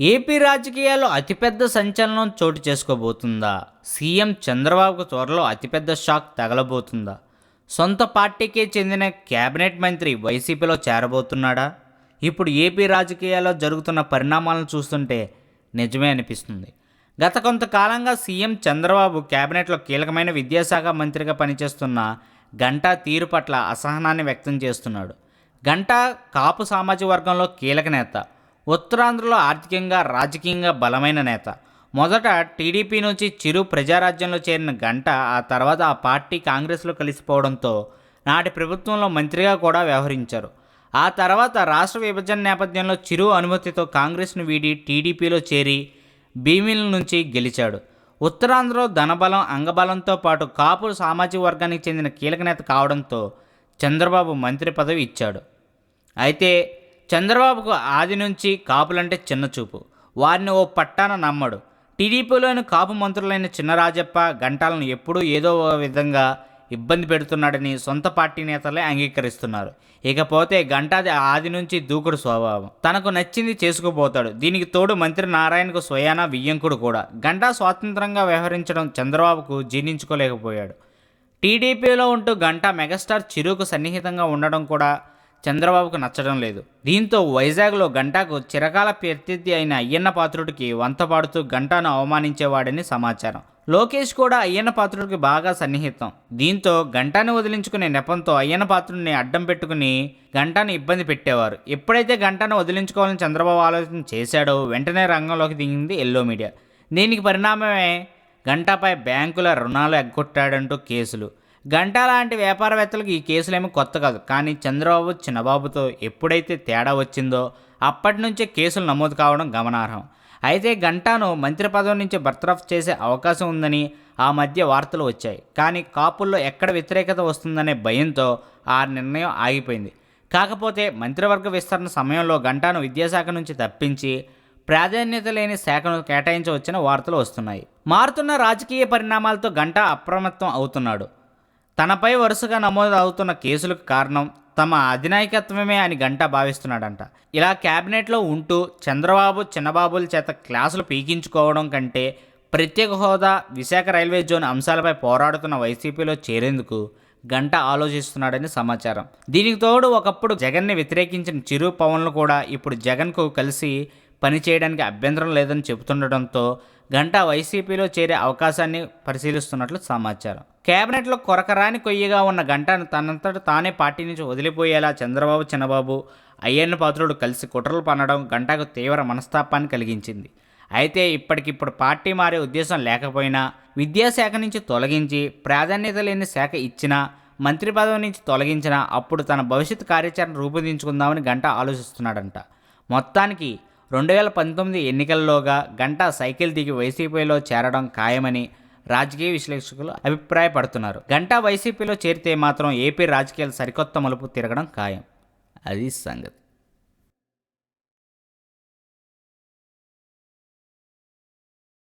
AP రాజకీయాల్లో అతిపెద్ద సంచలనం చోటు చేసుకోబోతుందా? సీఎం చంద్రబాబుకు త్వరలో అతిపెద్ద షాక్ తగలబోతుందా? సొంత పార్టీకే చెందిన కేబినెట్ మంత్రి వైసీపీలో చేరబోతున్నాడా? ఇప్పుడు ఏపీ రాజకీయాల్లో జరుగుతున్న పరిణామాలను చూస్తుంటే నిజమే అనిపిస్తుంది. గత కొంతకాలంగా సీఎం చంద్రబాబు కేబినెట్లో కీలకమైన విద్యాశాఖ మంత్రిగా పనిచేస్తున్న గంటా తీరు పట్ల అసహనాన్ని వ్యక్తం చేస్తున్నాడు. గంటా కాపు సామాజిక వర్గంలో కీలక నేత. ఉత్తరాంధ్రలో ఆర్థికంగా రాజకీయంగా బలమైన నేత. మొదట టీడీపీ నుంచి చిరు ప్రజారాజ్యంలో చేరిన గంట ఆ తర్వాత ఆ పార్టీ కాంగ్రెస్లో కలిసిపోవడంతో నాటి ప్రభుత్వంలో మంత్రిగా కూడా వ్యవహరించారు. ఆ తర్వాత రాష్ట్ర విభజన నేపథ్యంలో చిరు అనుమతితో కాంగ్రెస్ను వీడి టీడీపీలో చేరి భీమిల నుంచి గెలిచాడు. ఉత్తరాంధ్రలో ధనబలం అంగబలంతో పాటు కాపు సామాజిక వర్గానికి చెందిన కీలక నేత కావడంతో చంద్రబాబు మంత్రి పదవి ఇచ్చాడు. అయితే చంద్రబాబుకు ఆది నుంచి కాపులంటే చిన్న చూపు. వారిని ఓ పట్టాన నమ్మడు. టీడీపీలోని కాపు మంత్రులైన చిన్నరాజప్ప గంటాలను ఎప్పుడూ ఏదో ఒక విధంగా ఇబ్బంది పెడుతున్నాడని సొంత పార్టీ నేతలే అంగీకరిస్తున్నారు. ఇకపోతే గంటాది ఆది నుంచి దూకుడు స్వభావం. తనకు నచ్చింది చేసుకుపోతాడు. దీనికి తోడు మంత్రి నారాయణకు స్వయాన వియ్యంకుడు కూడా. గంటా స్వాతంత్రంగా వ్యవహరించడం చంద్రబాబుకు జీర్ణించుకోలేకపోయాడు. టీడీపీలో ఉంటూ గంటా మెగాస్టార్ చిరుకు సన్నిహితంగా ఉండడం కూడా చంద్రబాబుకు నచ్చడం లేదు. దీంతో వైజాగ్లో గంటాకు చిరకాల ప్రత్యర్థి అయిన అయ్యన్న పాత్రుడికి వంత పాడుతూ గంటాను అవమానించేవాడని సమాచారం. లోకేష్ కూడా అయ్యన్న పాత్రుడికి బాగా సన్నిహితం. దీంతో గంటాను వదిలించుకునే నెపంతో అయ్యన్న పాత్రుడిని అడ్డం పెట్టుకుని గంటాను ఇబ్బంది పెట్టేవారు. ఎప్పుడైతే గంటాను వదిలించుకోవాలని చంద్రబాబు ఆలోచన చేశాడో వెంటనే రంగంలోకి దిగింది ఎల్లో మీడియా. దీనికి పరిణామమే గంటాపై బ్యాంకుల రుణాలు ఎగ్గొట్టాడంటూ కేసులు. గంటా లాంటి వ్యాపారవేత్తలకు ఈ కేసులేమీ కొత్త కాదు. కానీ చంద్రబాబు చిన్నబాబుతో ఎప్పుడైతే తేడా వచ్చిందో అప్పటి నుంచే కేసులు నమోదు కావడం గమనార్హం. అయితే గంటాను మంత్రి పదవి నుంచి బర్తరఫ్ చేసే అవకాశం ఉందని ఆ మధ్య వార్తలు వచ్చాయి. కానీ కాపుల్లో ఎక్కడ వ్యతిరేకత వస్తుందనే భయంతో ఆ నిర్ణయం ఆగిపోయింది. కాకపోతే మంత్రివర్గ విస్తరణ సమయంలో గంటాను విద్యాశాఖ నుంచి తప్పించి ప్రాధాన్యత లేని శాఖను కేటాయించవచ్చిన వార్తలు వస్తున్నాయి. మారుతున్న రాజకీయ పరిణామాలతో గంటా అప్రమత్తం అవుతున్నాడు. తనపై వరుసగా నమోదు అవుతున్న కేసులకు కారణం తమ అధినాయకత్వమే అని గంట భావిస్తున్నాడంట. ఇలా క్యాబినెట్లో ఉంటూ చంద్రబాబు చిన్నబాబుల చేత క్లాసులు పీకించుకోవడం కంటే ప్రత్యేక హోదా విశాఖ రైల్వే జోన్ అంశాలపై పోరాడుతున్న వైసీపీలో చేరేందుకు గంట ఆలోచిస్తున్నాడని సమాచారం. దీనికి తోడు ఒకప్పుడు జగన్ని వ్యతిరేకించిన చిరు పవన్లు కూడా ఇప్పుడు జగన్కు కలిసి పనిచేయడానికి అభ్యంతరం లేదని చెబుతుండటంతో గంట వైసీపీలో చేరే అవకాశాన్ని పరిశీలిస్తున్నట్లు సమాచారం. కేబినెట్లో కొరకరాని కొయ్యగా ఉన్న గంటను తనంతట తానే పార్టీ నుంచి వదిలిపోయేలా చంద్రబాబు చిన్నబాబు అయ్యన్న పాత్రుడు కలిసి కుట్రలు పన్నడం గంటకు తీవ్ర మనస్తాపాన్ని కలిగించింది. అయితే ఇప్పటికిప్పుడు పార్టీ మారే ఉద్దేశం లేకపోయినా విద్యాశాఖ నుంచి తొలగించి ప్రాధాన్యత లేని శాఖ ఇచ్చినా మంత్రి పదవి నుంచి తొలగించినా అప్పుడు తన భవిష్యత్ కార్యాచరణ రూపొందించుకుందామని గంట ఆలోచిస్తున్నాడంట. మొత్తానికి రెండు వేల పంతొమ్మిది ఎన్నికల్లోగా గంట సైకిల్ దిగి వైసీపీలో చేరడం ఖాయమని రాజకీయ విశ్లేషకులు అభిప్రాయపడుతున్నారు. గంటా వైసీపీలో చేరితే మాత్రం ఏపీ రాజకీయాలు సరికొత్త మలుపు తిరగడం ఖాయం. అది సంగతి.